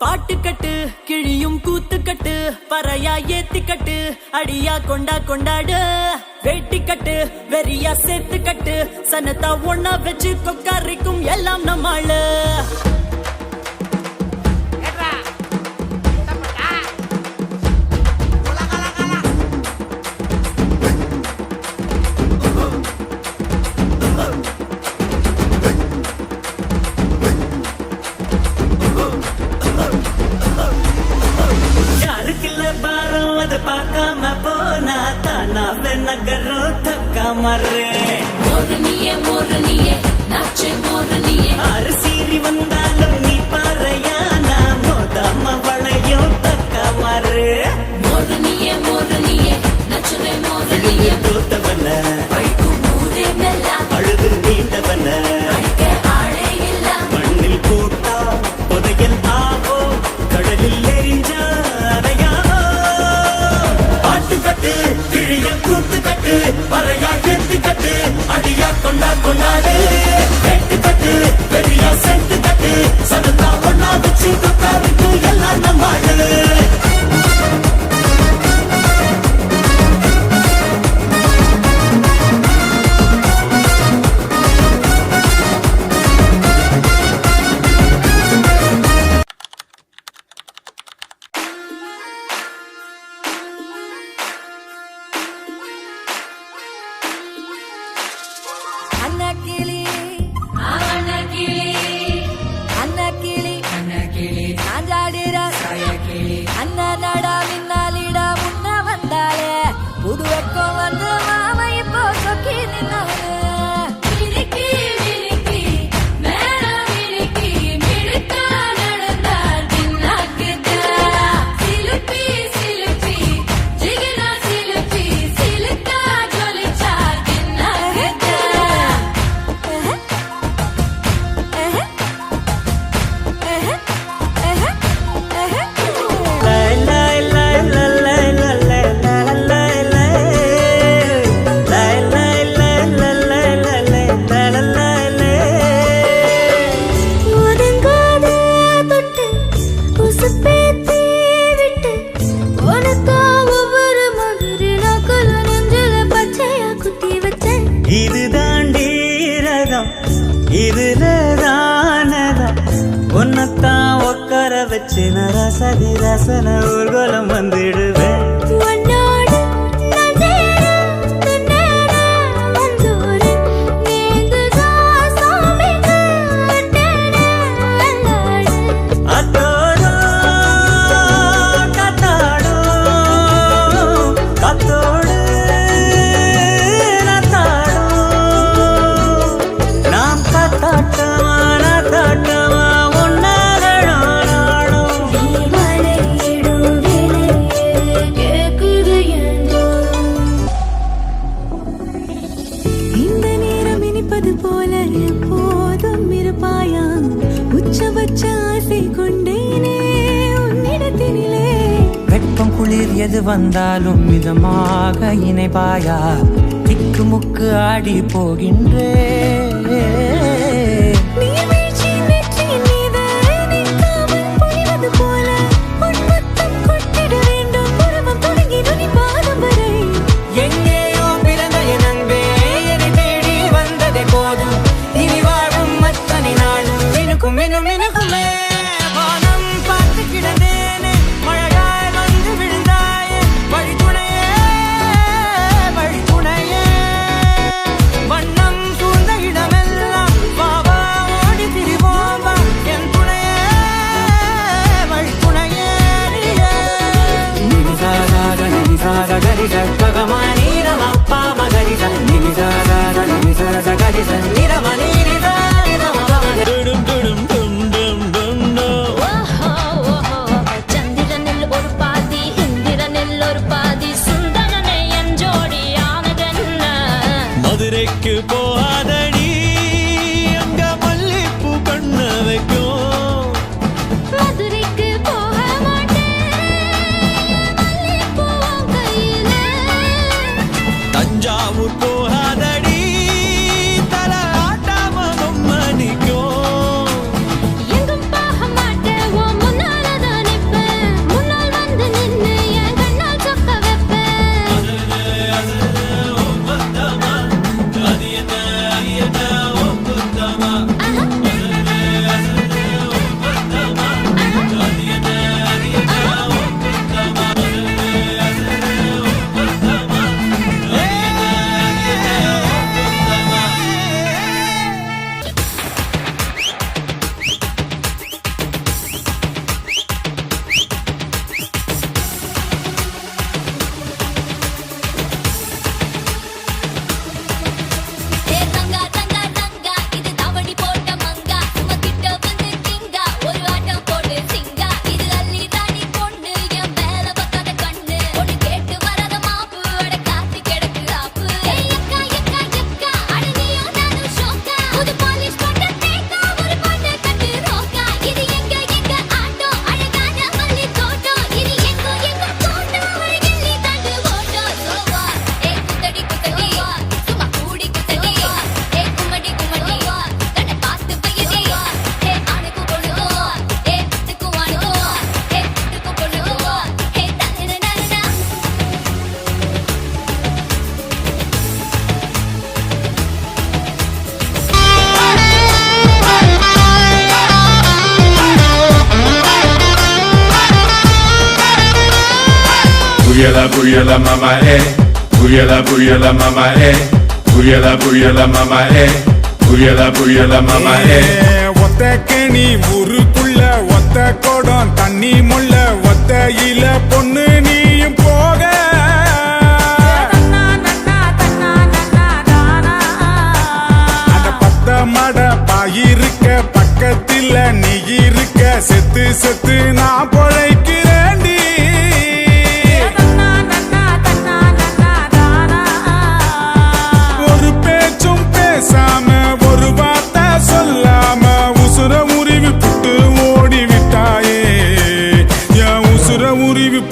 பாட்டுக்கட்டு கிழியும் கூத்துக்கட்டு பறையா ஏத்திக்கட்டு அடியா கொண்டா கொண்டாடு. வேட்டிக்கட்டு வெறியா சேர்த்துக்கட்டு சனத்தா ஒன்னா வச்சு கொக்காரிக்கும் எல்லாம் நம்மாளு. அமர்றே. அரசீரி வந்தாலும் நீ பாறையா நான் மோதாம வளையும் தக்க மறு மோதனியே மோதனியே நச்சுவே மோதனியே சதி ரசன ஊர்வலம் வந்துடுவேன். எது வந்தாலும் மிதமாக இணைப்பாயா? திக்கு முக்கு ஆடி போகின்றே. Booyala booyala mama eh. Booyala booyala mama eh. Booyala booyala mama eh. Booyala booyala mama eh. ஒத்த கேணி ஊருக்குள்ள ஒத்த குடம் தண்ணி முள்ள ஒத்தையில பொண்ணு நீயும் போக அட பத்த மட பாயிருக்க பக்கத்துல நீ இருக்க செத்து செத்து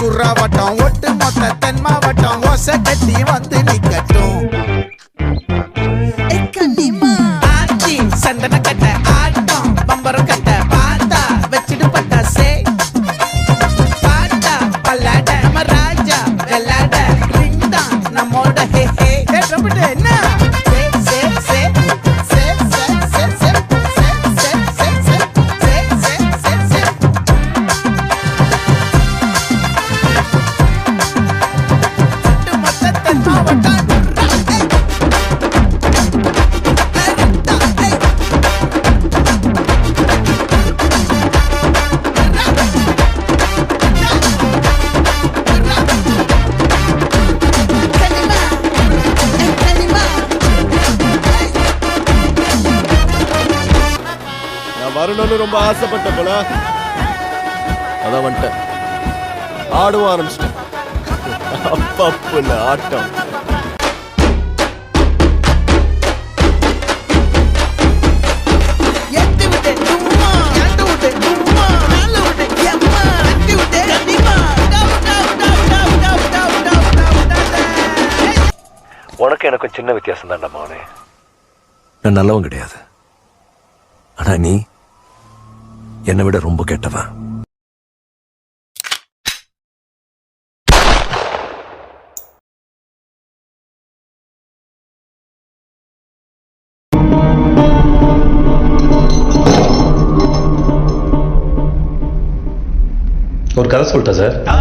சுறாவட்டம் ஒட்டு மொத்த தென் மாவட்டம். ஒச கட்டி வந்து நிக்கட்டும். சந்தன கட்ட. ரொம்ப ஆசைப்பட்ட போல அதான் வந்துட்டேன் ஆடவும் ஆரம்பிச்சிட்டேன். அப்பப்புல ஆட்டம். உனக்கு எனக்கும் சின்ன வித்தியாசம் தான் மகனே. நான் நல்லவன் கிடையாது. ஆனா நீ என்னை விட ரொம்ப கெட்டவன். ஒரு கதை சொல்லிட்டேன் சார்.